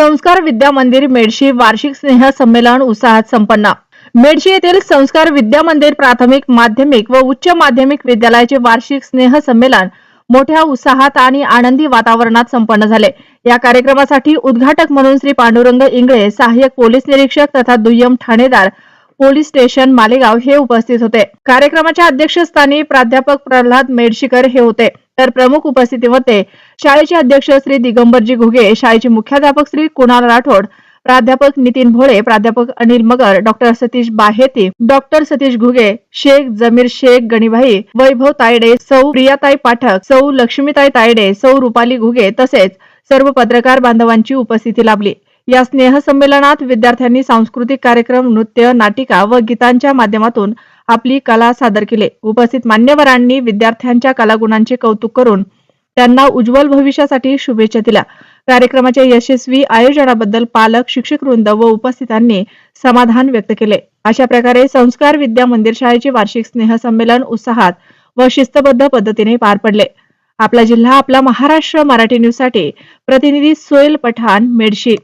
संस्कार विद्या मंदिर मेडशी वार्षिक स्नेह संमेलन उत्साहात संपन्न. मेडशी येथील संस्कार विद्या मंदिर प्राथमिक माध्यमिक व उच्च माध्यमिक विद्यालयाचे वार्षिक स्नेह संमेलन मोठ्या उत्साहात आणि आनंदी वातावरणात संपन्न झाले. या कार्यक्रमासाठी उद्घाटक म्हणून श्री पांडुरंग इंगळे सहाय्यक पोलीस निरीक्षक तथा दुय्यम ठाणेदार पोलीस स्टेशन मालेगाव हे उपस्थित होते. कार्यक्रमाच्या अध्यक्षस्थानी प्राध्यापक प्रल्हाद मेडशीकर हे होते. तर प्रमुख उपस्थितीमध्ये शाळेचे अध्यक्ष श्री दिगंबरजी घुगे शाळेचे मुख्याध्यापक श्री कुणाल राठोड प्राध्यापक नितीन भोळे प्राध्यापक अनिल मगर डॉक्टर सतीश बाहेती डॉक्टर सतीश घुगे शेख जमीर शेख गणिभाई वैभव तायडे सौ प्रियाताई पाठक सौ लक्ष्मीताई तायडे सौ रुपाली घुगे तसेच सर्व पत्रकार बांधवांची उपस्थिती लाभली. या स्नेहसंमेलनात विद्यार्थ्यांनी सांस्कृतिक कार्यक्रम नृत्य नाटिका व गीतांच्या माध्यमातून आपली कला सादर केली. उपस्थित मान्यवरांनी विद्यार्थ्यांच्या कलागुणांचे कौतुक करून त्यांना उज्ज्वल भविष्यासाठी शुभेच्छा दिल्या. कार्यक्रमाच्या यशस्वी आयोजनाबद्दल पालक शिक्षक वृंद व उपस्थितांनी समाधान व्यक्त केले. अशा प्रकारे संस्कार विद्या मंदिर शाळेचे वार्षिक स्नेहसंमेलन उत्साहात व शिस्तबद्ध पद्धतीने पार पडले. आपला जिल्हा आपला महाराष्ट्र मराठी न्यूजसाठी प्रतिनिधी सोहेल पठाण मेडशी.